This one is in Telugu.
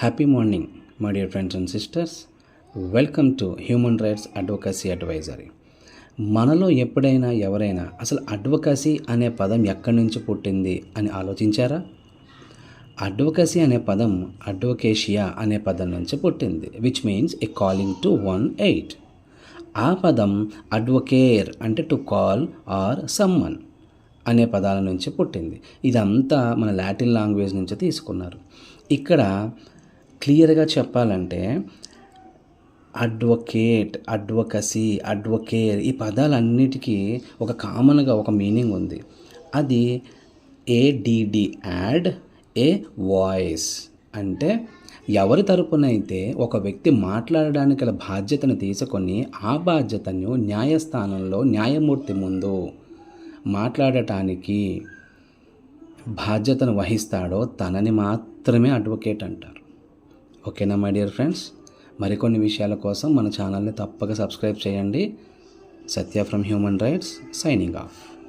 Happy morning my dear friends and sisters welcome to human rights advocacy advisory మనలో ఎప్పుడైనా ఎవరైనా అసలు అడ్వకసీ అనే పదం ఎక్కడి నుంచి పుట్టింది అని ఆలోచించారా? అడ్వకసీ అనే పదం అడ్వకేషియా అనే పదం నుంచి పుట్టింది which means a calling to one aid ఆ పదం అడ్వకేర్ అంటే టు కాల్ ఆర్ సమ్మన్ అనే పదాల నుంచి పుట్టింది. ఇదంతా మన లాటిన్ లాంగ్వేజ్ నుంచి తీసుకున్నారు. ఇక్కడ క్లియర్గా చెప్పాలంటే అడ్వకేట్ అడ్వకసీ అడ్వకేర్ ఈ పదాలన్నిటికీ ఒక కామన్గా ఒక మీనింగ్ ఉంది. అది ఏడిడి యాడ్ ఏ వాయిస్ అంటే ఎవరి తరపునైతే ఒక వ్యక్తి మాట్లాడడానికి గల బాధ్యతను తీసుకొని ఆ బాధ్యతను న్యాయస్థానంలో న్యాయమూర్తి ముందు మాట్లాడటానికి బాధ్యతను వహిస్తాడో తనని మాత్రమే అడ్వకేట్ అంటారు. ఓకేనా మై డియర్ ఫ్రెండ్స్ మరికొన్ని విషయాల కోసం మన ఛానల్ని తప్పక సబ్స్క్రైబ్ చేయండి. Satya from human rights signing off